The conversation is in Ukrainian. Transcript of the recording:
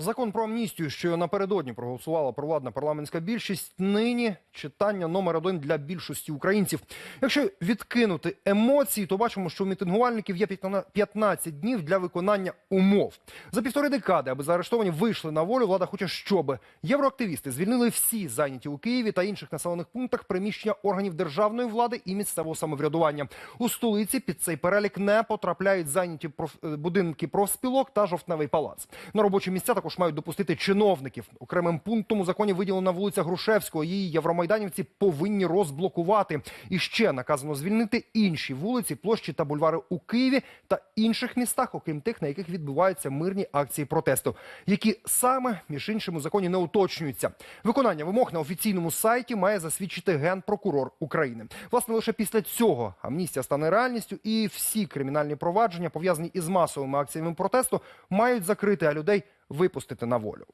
Закон про амністію, що напередодні проголосувала провладна парламентська більшість, нині читання номер один для більшості українців. Якщо відкинути емоції, то бачимо, що у мітингувальників є 15 днів для виконання умов. За півтори декади, аби заарештовані вийшли на волю, влада хоче, щоб євроактивісти звільнили всі зайняті у Києві та інших населених пунктах приміщення органів державної влади і місцевого самоврядування. У столиці під цей перелік не потрапляють зайняті е, будинки профспілок та жовтневий палац. На робочі місця також мають допустити чиновників. Окремим пунктом у законі виділена вулиця Грушевського. Її євромайданівці повинні розблокувати. І ще наказано звільнити інші вулиці, площі та бульвари у Києві та інших містах, окрім тих, на яких відбуваються мирні акції протесту, які саме між іншим у законі не уточнюються. Виконання вимог на офіційному сайті має засвідчити генпрокурор України. Власне, лише після цього амністія стане реальністю, і всі кримінальні провадження, пов'язані із масовими акціями протесту, мають закрити, а людей випустити на волю.